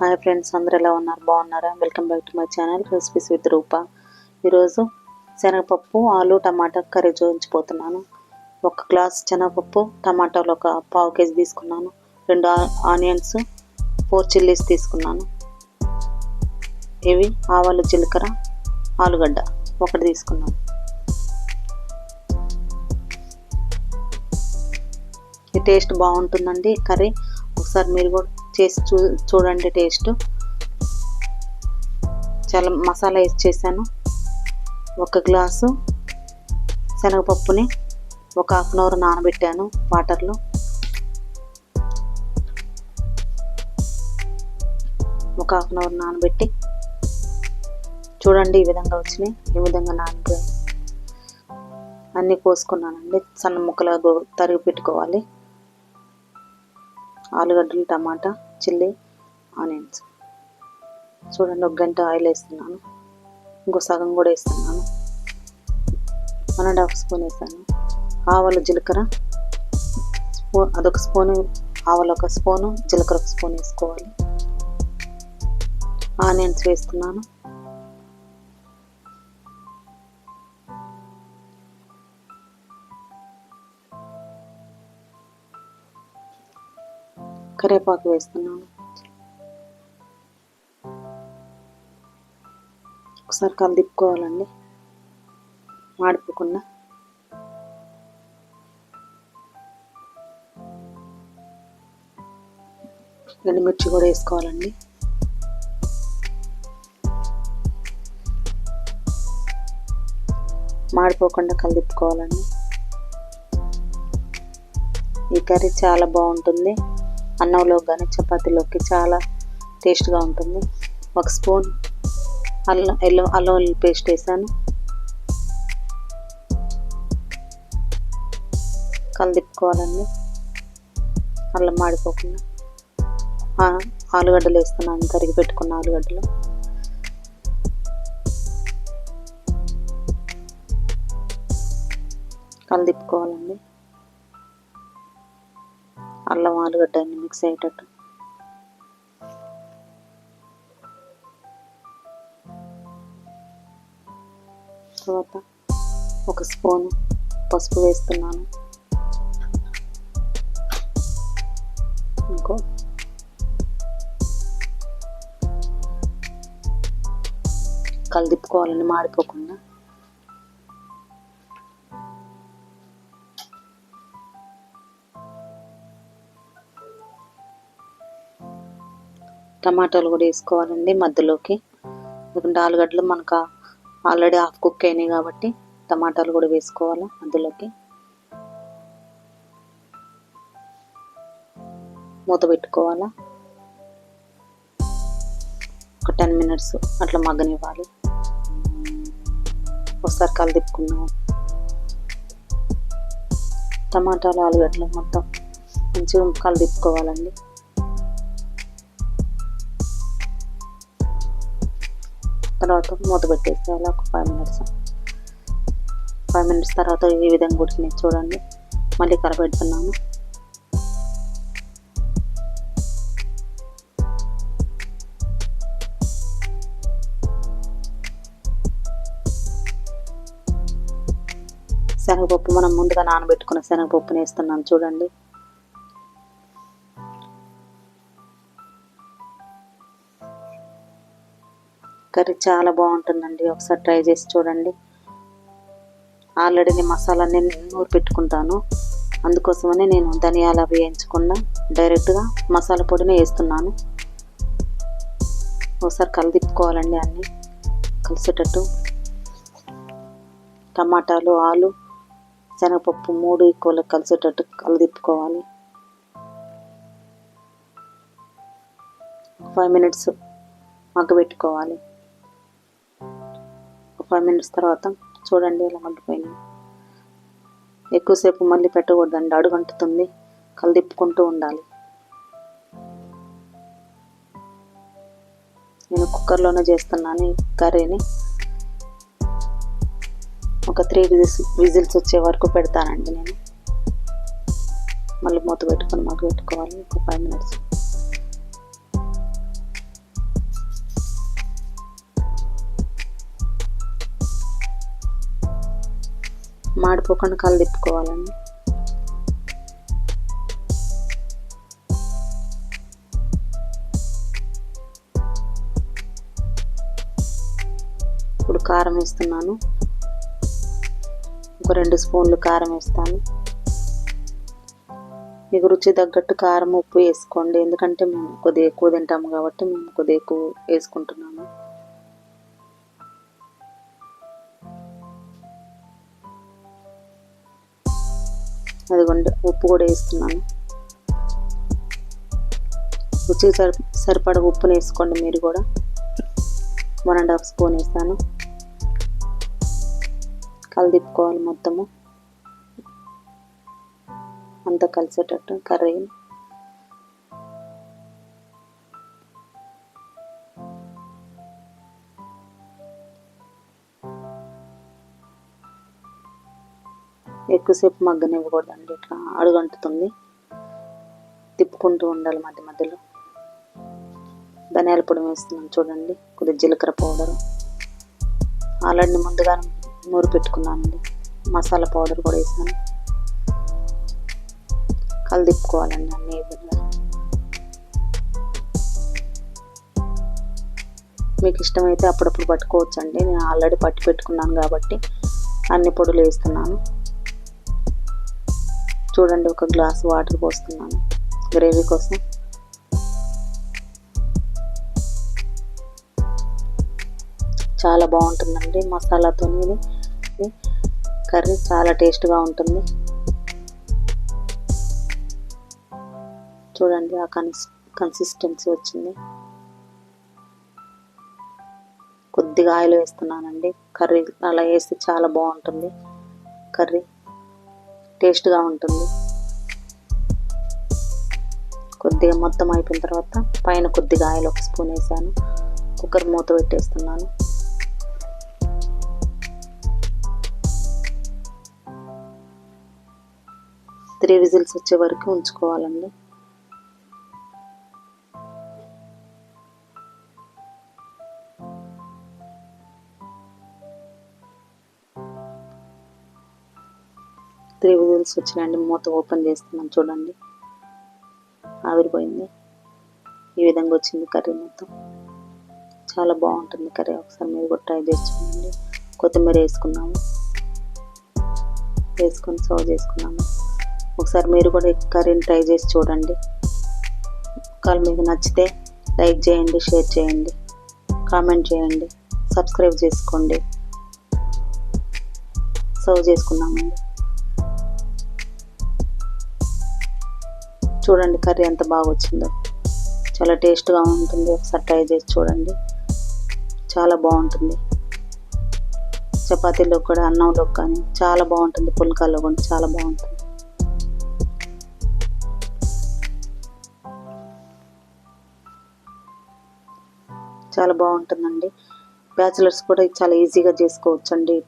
Hi friends అందరు ఎలా ఉన్నారు? బాగున్నారా? Welcome back to my channel recipes with Rupa. ఈరోజు శనగపప్పు ఆలు టమాటా కర్రీ చూపించిపోతున్నాను ఒక గ్లాస్ శనగపప్పు టమాటాలు ఒక పావు కేజీ తీసుకున్నాను. రెండు ఆనియన్స్ ఫోర్ చిల్లీస్ తీసుకున్నాను. ఇవి ఆవాలు జీలకర్ర ఆలుగడ్డ ఒకటి తీసుకున్నాను. ఈ టేస్ట్ బాగుంటుందండి కర్రీ. ఒకసారి మీరు కూడా చేసి చూ చూడండి టేస్ట్. చాలా మసాలా వేసి చేశాను. ఒక గ్లాసు శనగపప్పుని ఒక హాఫ్ అన్ అవర్ నానబెట్టాను వాటర్లో. ఒక హాఫ్ అన్ అవర్ నానబెట్టి చూడండి ఈ విధంగా వచ్చినాయి ఈ విధంగా నానిపోయాయి. అన్నీ కోసుకున్నానండి. సన్న ముక్కలుగా తరిగి పెట్టుకోవాలి. ఆలుగడ్డలు టమాటా. చిల్లీ ఆనియన్స్ చూడండి ఒక గంట ఆయిల్ వేస్తున్నాను. ఇంకో సగం కూడా వేస్తున్నాను. వన్ అండ్ హాఫ్ స్పూన్ వేసాను. ఆవాలు జీలకర్ర. స్పూన్ అదొక స్పూను ఆవాలు ఒక స్పూను జీలకర్ర ఒక స్పూన్ వేసుకోవాలి. ఆనియన్స్ వేస్తున్నాను. కరివేపాకు వేస్తున్నాను. ఒకసారి కలిదిప్పుకోవాలండి మాడిపోకుండా ఎండుమిర్చి కూడా వేసుకోవాలండి. మాడిపోకుండా కలిదిప్పుకోవాలండి ఈ కర్రీ చాలా బాగుంటుంది. అన్నంలో కానీ చపాతీలోకి చాలా టేస్ట్గా ఉంటుంది. ఒక స్పూన్ అల్లం ఎల్లో అల్లం పేస్ట్ వేసాను. కలిదిప్పుకోవాలండి. అల్లం మాడిపోకుండా. ఆలుగడ్డలు వేస్తున్నాను తరిగి పెట్టుకున్న ఆలుగడ్డలు. కలిదిప్పుకోవాలండి. అల్లం ఆలుగడ్డ అన్ని మిక్స్ అయ్యేటట్టు. తర్వాత ఒక స్పూన్ పసుపు వేస్తున్నాను. ఇంకో. కలిదిప్పుకోవాలని మాడిపోకుండా. టమాటాలు కూడా వేసుకోవాలండి మధ్యలోకి. ఎందుకంటే ఆలుగడ్డలు మనకు ఆల్రెడీ హాఫ్ కుక్ అయినాయి కాబట్టి టమాటాలు కూడా వేసుకోవాలి మధ్యలోకి. మూత పెట్టుకోవాలా? ఒక టెన్ మినిట్స్ అట్లా మగ్గనివ్వాలి. ఒకసారి తిప్పుకున్నాం టమాటాలు ఆలుగడ్డలు మొత్తం మంచిగా కలిదిప్పుకోవాలండి తర్వాత మూత పెట్టేసేయాలి. ఒక ఫైవ్ మినిట్స్ ఫైవ్ మినిట్స్ తర్వాత ఈ విధంగా ఉడికినాయి చూడండి. మళ్ళీ కలపెడుతున్నాను శనగపప్పు మనం ముందుగా నానబెట్టుకున్న శనగపప్పుని వేస్తున్నాను చూడండి. కర్రీ చాలా బాగుంటుందండి. ఒకసారి ట్రై చేసి చూడండి. ఆల్రెడీ నేను మసాలాన్ని నూరు పెట్టుకుంటాను. అందుకోసమనే నేను ధనియాలు అవి వేయించకుండా డైరెక్ట్గా మసాలా పొడిని వేస్తున్నాను. ఒకసారి కలిదిప్పుకోవాలండి అన్నీ. కలిసేటట్టు. టమాటాలు ఆలు శనగపప్పు మూడు ఈక్వల్ కలిసేటట్టు కలిదిప్పుకోవాలి. ఫైవ్ మినిట్స్ మగ్గబెట్టుకోవాలి. ఫైవ్ మినిట్స్ తర్వాత చూడండి ఇలా మగ్గిపోయినాయి ఎక్కువసేపు మళ్ళీ పెట్టకూడదండి అడుగంటుతుంది కలిదిప్పుకుంటూ ఉండాలి. నేను కుక్కర్లోనే చేస్తున్నాను కర్రీని. ఒక త్రీ విజిల్స్ విజిల్స్ వచ్చే వరకు పెడతానండి నేను. మళ్ళీ మూత పెట్టుకొని మగ్గ పెట్టుకోవాలి ఒక ఫైవ్ మినిట్స్ మాడిపోకుండా కళ్ళు తిప్పుకోవాలండి. ఇప్పుడు కారం వేస్తున్నాను. ఒక రెండు స్పూన్లు కారం వేస్తాను. మీకు రుచి తగ్గట్టు కారం ఉప్పు వేసుకోండి. ఎందుకంటే మేము కొద్దిగా ఎక్కువ తింటాము కాబట్టి మేము కొద్దిగా ఎక్కువ వేసుకుంటున్నాము. అదిగోండి ఉప్పు కూడా వేస్తున్నాను. రుచి సరి సరిపడ ఉప్పుని వేసుకోండి మీరు కూడా. వన్ అండ్ హాఫ్ స్పూన్ వేస్తాను. కలిదిప్పుకోవాలి మొత్తము. అంతా కలిసేటట్టు కర్రీ. ఎక్కువసేపు మగ్గనివ్వకూడదండి. ఇట్లా అడుగంటుతుంది. తిప్పుకుంటూ ఉండాలి మధ్య మధ్యలో. ధనియాల పొడి వేస్తున్నాను చూడండి. కొద్దిగా జీలకర్ర పౌడర్. ఆల్రెడీ ముందుగా నూరు పెట్టుకున్నానండి. మసాలా పౌడర్ కూడా వేసాను. కలిదిప్పుకోవాలండి అన్ని విధంగా మీకు ఇష్టమైతే అప్పుడప్పుడు పట్టుకోవచ్చండి. నేను ఆల్రెడీ పట్టి పెట్టుకున్నాను కాబట్టి అన్ని పొడులు వేస్తున్నాను. చూడండి ఒక గ్లాస్ వాటర్ పోస్తున్నాను. గ్రేవీ కోసం. చాలా బాగుంటుందండి మసాలాతో ఇది కర్రీ చాలా టేస్ట్గా ఉంటుంది. చూడండి ఆ కన్స్ కన్సిస్టెన్సీ వచ్చింది. కొద్దిగా ఆయిల్ వేస్తున్నానండి. కర్రీ అలా వేస్తే చాలా బాగుంటుంది. కర్రీ టేస్ట్గా ఉంటుంది. కొద్దిగా మొత్తం అయిపోయిన తర్వాత పైన కొద్దిగా ఆయిల్ ఒక స్పూన్ వేసాను. కుక్కర్ మూత పెట్టేస్తున్నాను. త్రీ విజిల్స్ వచ్చే వరకు ఉంచుకోవాలండి. త్రీ విజిల్స్ వచ్చినాయండి మూత ఓపెన్ చేస్తున్నాం చూడండి. ఆవిరిపోయింది. ఈ విధంగా వచ్చింది కర్రీ మొత్తం. చాలా బాగుంటుంది కర్రీ. ఒకసారి మీరు కూడా ట్రై చేసి చూడండి. కొత్తిమీర వేసుకున్నాము. వేసుకొని సర్వ్ చేసుకున్నాము. ఒకసారి మీరు కూడా కర్రీని ట్రై చేసి చూడండి. ఒకవేళ మీకు నచ్చితే లైక్ చేయండి షేర్ చేయండి కామెంట్ చేయండి సబ్స్క్రైబ్ చేసుకోండి. సర్వ్ చేసుకున్నామండి. చూడండి కర్రీ ఎంత బాగా వచ్చిందో చాలా టేస్ట్గా ఉంటుంది. ఒకసారి ట్రై చేసి చూడండి. చాలా బాగుంటుంది. చపాతీలో కూడా అన్నంలో కానీ చాలా బాగుంటుంది. పుల్కాల్లో కూడా చాలా బాగుంటుంది. చాలా బాగుంటుందండి. బ్యాచిలర్స్ కూడా చాలా ఈజీగా చేసుకోవచ్చండి.